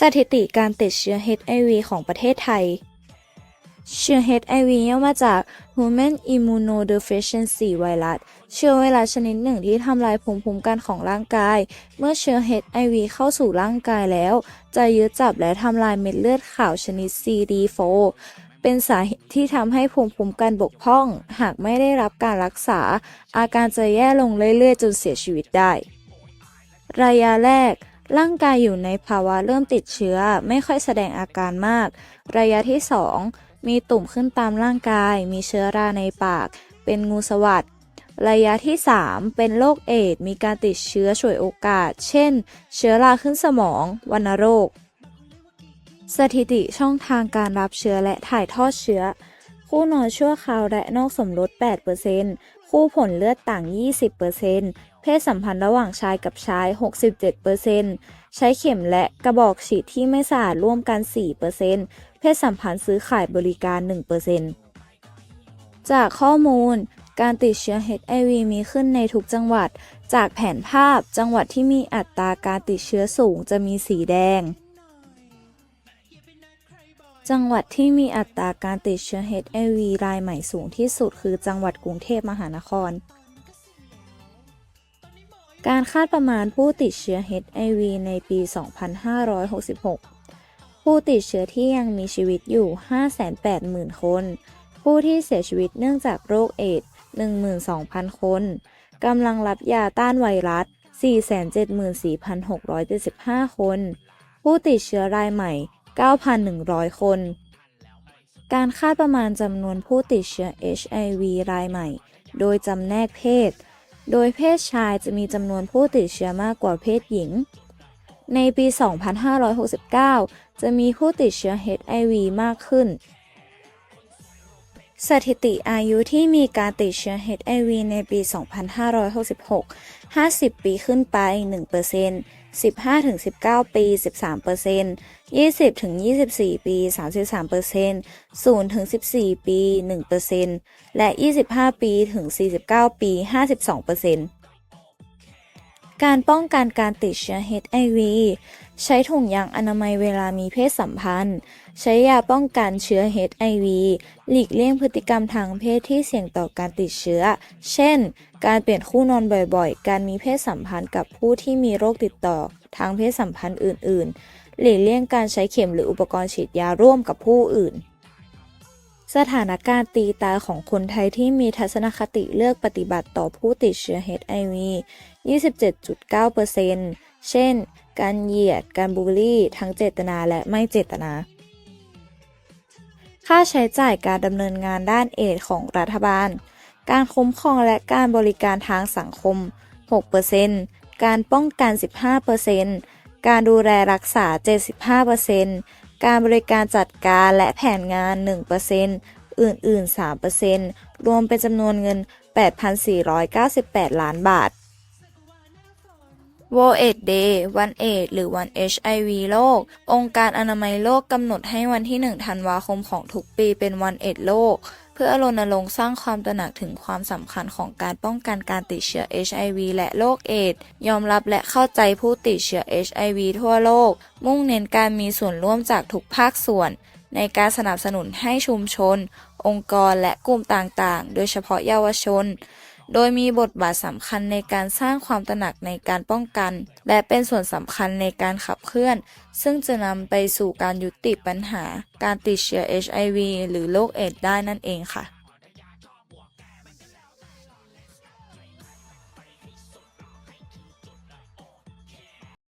สถิติการติดเชื้อ HIV ของประเทศไทย เชื้อ HIV ย่อมาจาก Human Immunodeficiency Virus เชื้อไวรัสชนิดหนึ่งที่ทำลายภูมิคุ้มกันของร่างกาย เมื่อเชื้อ HIV เข้าสู่ร่างกายแล้ว จะยึดจับและทำลายเม็ดเลือดขาวชนิด CD4 เป็นสาเหตุที่ทำให้ภูมิคุ้มกันบกพร่อง หากไม่ได้รับการรักษา อาการจะแย่ลงเรื่อยๆ จนเสียชีวิตได้ ระยะแรก ร่างกายอยู่ในภาวะเริ่มติดเชื้อ ไม่ค่อยแสดงอาการมาก ระยะที่ 2 มีตุ่มขึ้นตามร่างกาย มีเชื้อราในปาก เป็นงูสวัสดระยะที่ 3 เป็นโรคเอดมีการติดเชื้อฉวยโอกาส เช่น เชื้อราขึ้นสมอง วัณโรค สถิติช่องทางการรับเชื้อและถ่ายทอดเชื้อ คู่นอนชั่วคราวและนอกสมรส 8%คู่ผลเลือดต่าง 20%เพศสัมพันธ์ระหว่างชายกับชาย 67%ใช้เข็มและกระบอกฉีดที่ไม่สะอาดร่วมกัน 4%เพศสัมพันธ์ซื้อขายบริการ 1%จากข้อมูลการติดเชื้อ HIV มีขึ้นในทุกจังหวัด จากแผนภาพจังหวัดที่มีอัตราการติดเชื้อสูงจะมีสีแดง จังหวัดที่มีอัตราการติดเชื้อ HIV รายใหม่สูงที่สุดคือจังหวัดกรุงเทพมหานคร การคาดประมาณผู้ติดเชื้อ HIV ในปี 2566 ผู้ติดเชื้อที่ยังมีชีวิตอยู่ 580,000 คน ผู้ที่เสียชีวิตเนื่องจากโรคเอดส์12,000 คน กำลังรับยาต้านไวรัส 474,675 คน ผู้ติดเชื้อรายใหม่ 9,100 คน การคาดประมาณจำนวนผู้ติดเชื้อ HIV รายใหม่ โดยจำแนกเพศ โดยเพศชายจะมีจำนวนผู้ติดเชื้อมากกว่าเพศหญิง ในปี 2569 จะมีผู้ติดเชื้อ HIV มากขึ้น สถิติอายุที่มีการติดเชื้อ HIV ในปี 2566 50 ปีขึ้นไป 1% 15-19 ปี 13% 20-24 ปี 33% 0-14 ปี 1%และ 25 ปีถึง 49 ปี 52% การป้องกันการติดเชื้อ HIV ใช้ถุงยางอนามัยเวลามีเพศสัมพันธ์ ใช้ยาป้องกันเชื้อ HIV หลีกเลี่ยงพฤติกรรมทางเพศที่เสี่ยงต่อการติดเชื้อ เช่น การเปลี่ยนคู่นอนบ่อยๆ การมีเพศสัมพันธ์กับผู้ที่มีโรคติดต่อทางเพศสัมพันธ์อื่น ๆ หลีกเลี่ยงการใช้เข็มหรืออุปกรณ์ฉีดยาร่วมกับผู้อื่น สถานการณ์ตีตาของคนไทยที่มีทัศนคติเลือกปฏิบัติต่อผู้ติดเชื้อ HIV 27.9%เช่น การเหยียด การบูลลี่ ทั้งเจตนาและไม่เจตนา ค่าใช้จ่ายการดำเนินงานด้านเอดของรัฐบาล การคุ้มครองและการบริการทางสังคม 6%การป้องกัน 15%การดูแลรักษา 75% การบริการจัดการและแผนงาน 1%อื่น ๆ 3%รวมเป็นจำนวนเงิน 8,498 ล้านบาท World AIDS Day วันเอดหรือวัน HIV โลก องค์การอนามัยโลกกำหนดให้วันที่ 1 ธันวาคมของทุกปีเป็นวันเอดโลก เพื่อรณรงค์สร้างความตระหนักถึงความสำคัญของการป้องกันการติดเชื้อ HIV และโรคเอดยอมรับและเข้าใจผู้ติดเชื้อ HIV ทั่วโลก มุ่งเน้นการมีส่วนร่วมจากทุกภาคส่วน ในการสนับสนุนให้ชุมชน องค์กรและกลุ่มต่างๆ โดยเฉพาะเยาวชน โดยมีบทบาทสำคัญในการสร้างความตระหนักในการป้องกัน และเป็นส่วนสำคัญในการขับเคลื่อน ซึ่งจะนำไปสู่การยุติปัญหา การติดเชื้อ HIV หรือโรคเอดส์ได้นั่นเองค่ะ